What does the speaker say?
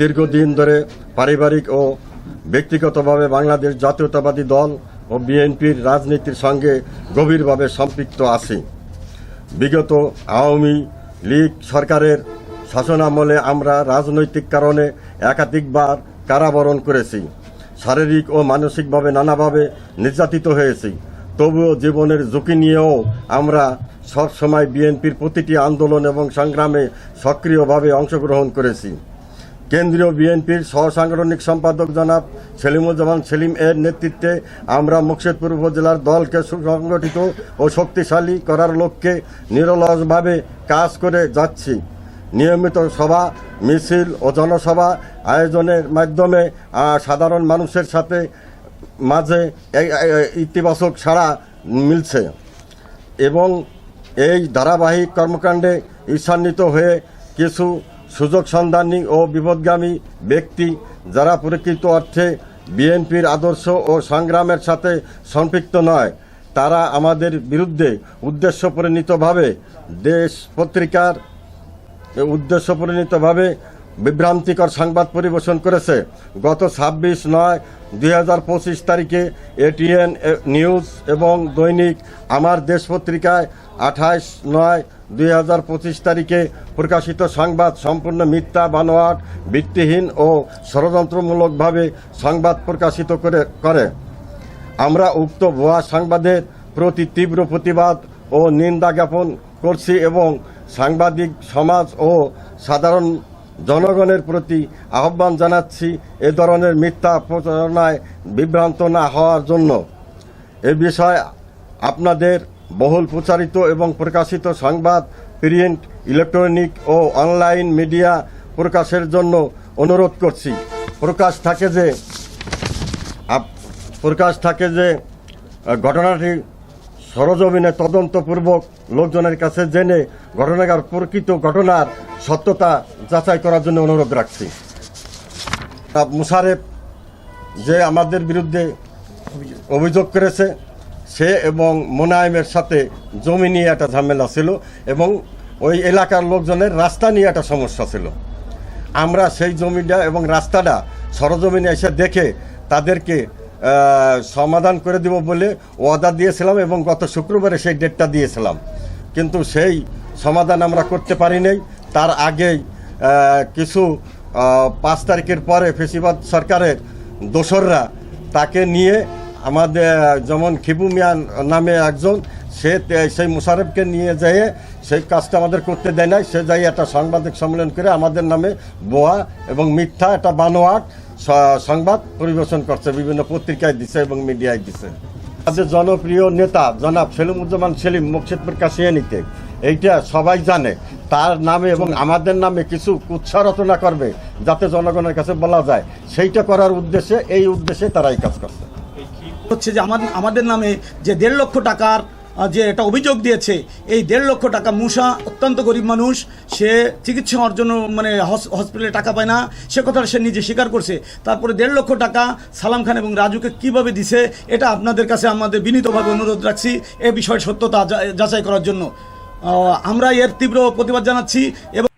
দীর্ঘদিন ধরে পারিবারিক ও ব্যক্তিগতভাবে বাংলাদেশ জাতীয়তাবাদী দল ও বিএনপির রাজনীতির সঙ্গে গভীরভাবে সম্পৃক্ত আছি। বিগত আওয়ামী লীগ সরকারের শাসনামলে আমরা রাজনৈতিক কারণে একাধিকবার কারাবরণ করেছি। শারীরিক ও মানসিকভাবে নানাভাবে নির্যাতিত হয়েছি। তবুও জীবনের ঝুঁকি নিয়েও আমরা সবসময় বিএনপির প্রতিটি আন্দোলন এবং সংগ্রামে সক্রিয়ভাবে অংশগ্রহণ করেছি। কেন্দ্রীয় বিএনপির সহসাংগঠনিক সম্পাদক জনাব সেলিমুজ্জামান সেলিম এর নেতৃত্বে আমরা মুর্শিদপুর উপজেলার দলকে সুসংগঠিত ও শক্তিশালী করার লক্ষ্যে নিরলসভাবে কাজ করে যাচ্ছি। নিয়মিত সভা, মিছিল ও জনসভা আয়োজনের মাধ্যমে সাধারণ মানুষের সাথে মাঝে ইতিবাচক সাড়া মিলছে এবং এই ধারাবাহিক কর্মকাণ্ডে ঈর্ষান্বিত হয়ে কিছু সুযোগ সন্ধানী ও বিপদগামী ব্যক্তি যারা প্রকৃত অর্থে বিএনপির আদর্শ ও সংগ্রামের সাথে সম্পৃক্ত নয়, তারা আমাদের বিরুদ্ধে উদ্দেশ্য উদ্দেশ্যপরিণীতভাবে দেশ পত্রিকার উদ্দেশ্য পরিণীতভাবে বিভ্রান্তিকর সংবাদ পরিবেশন করেছে। গত ছাব্বিশ নয় দুই তারিখে এটিএন নিউজ এবং দৈনিক আমার দেশ পত্রিকায় আঠাইশ নয় দুই তারিখে প্রকাশিত সংবাদ সম্পূর্ণ মিথ্যা, বানোয়াট, ভিত্তিহীন ও ষড়যন্ত্রমূলকভাবে সংবাদ প্রকাশিত করে করে। আমরা উক্ত ভুয়া সংবাদের প্রতি তীব্র প্রতিবাদ ও নিন্দা জ্ঞাপন করছি এবং সাংবাদিক, সমাজ ও সাধারণ জনগণের প্রতি আহ্বান জানাচ্ছি এ ধরনের মিথ্যা প্রচারণায় বিভ্রান্ত না হওয়ার জন্য। এ বিষয়ে আপনাদের বহুল প্রচারিত এবং প্রকাশিত সংবাদ, প্রিন্ট, ইলেকট্রনিক ও অনলাইন মিডিয়া প্রকাশের জন্য অনুরোধ করছি। প্রকাশ থাকে যে প্রকাশ থাকে যে ঘটনাটি সরজমিনে তদন্তপূর্বক লোকজনের কাছে জেনে ঘটনাকার প্রকৃত ঘটনার সত্যতা যাচাই করার জন্য অনুরোধ রাখছি। মুশারেফ, যে আমাদের বিরুদ্ধে অভিযোগ করেছে, সে এবং মোনায়েমের সাথে জমি নিয়ে একটা ঝামেলা ছিল এবং ওই এলাকার লোকজনের রাস্তা নিয়ে একটা সমস্যা ছিল। আমরা সেই জমিটা এবং রাস্তাটা সরজমিনে এসে দেখে তাদেরকে সমাধান করে দিব বলে ওয়াদা দিয়েছিলাম এবং গত শুক্রবারে সেই ডেটটা দিয়েছিলাম। কিন্তু সেই সমাধান আমরা করতে পারি নাই। তার আগেই কিছু পাঁচ তারিখের পরে ফেসিবাদ সরকারের দোসররা তাকে নিয়ে আমাদের, যেমন খিবু মিয়া নামে একজন, সে সেই মুশারফকে নিয়ে যেয়ে সেই কাজটা আমাদের করতে দেয় নাই। সে যাই একটা সাংবাদিক সম্মেলন করে আমাদের নামে বোয়া এবং মিথ্যা, একটা বানোয়াট সংবাদ পরিবেশন করছে, বিভিন্ন পত্রিকায় দিছে এবং মিডিয়ায় দিছে। আমাদের জনপ্রিয় নেতা জনাব সেলিমুজ্জামান সেলিম মুর্শিদপুর কাশিয়ানিতে, এইটা সবাই জানে, তার নামে এবং আমাদের নামে কিছু কুৎসা রচনা করবে, যাতে জনগণের কাছে বলা যায়। সেইটা করার উদ্দেশ্যে, এই উদ্দেশ্যে তারা এই কাজ করছে। হচ্ছে যে আমাদের আমাদের নামে যে দেড় লক্ষ টাকার যে এটা অভিযোগ দিয়েছে, এই দেড় লক্ষ টাকা মুসা অত্যন্ত গরিব মানুষ, সে চিকিৎসা হওয়ার জন্য মানে হস- হসপিটালে টাকা পায় না। সে কথাটা সে নিজে স্বীকার করছে। তারপরে দেড় লক্ষ টাকা সালাম খান এবং রাজুকে কীভাবে দিছে, এটা আপনাদের কাছে আমাদের বিনীতভাবে অনুরোধ রাখছি এ বিষয়ের সত্যতা যাচাই করার জন্য। আমরা এর তীব্র প্রতিবাদ জানাচ্ছি এবং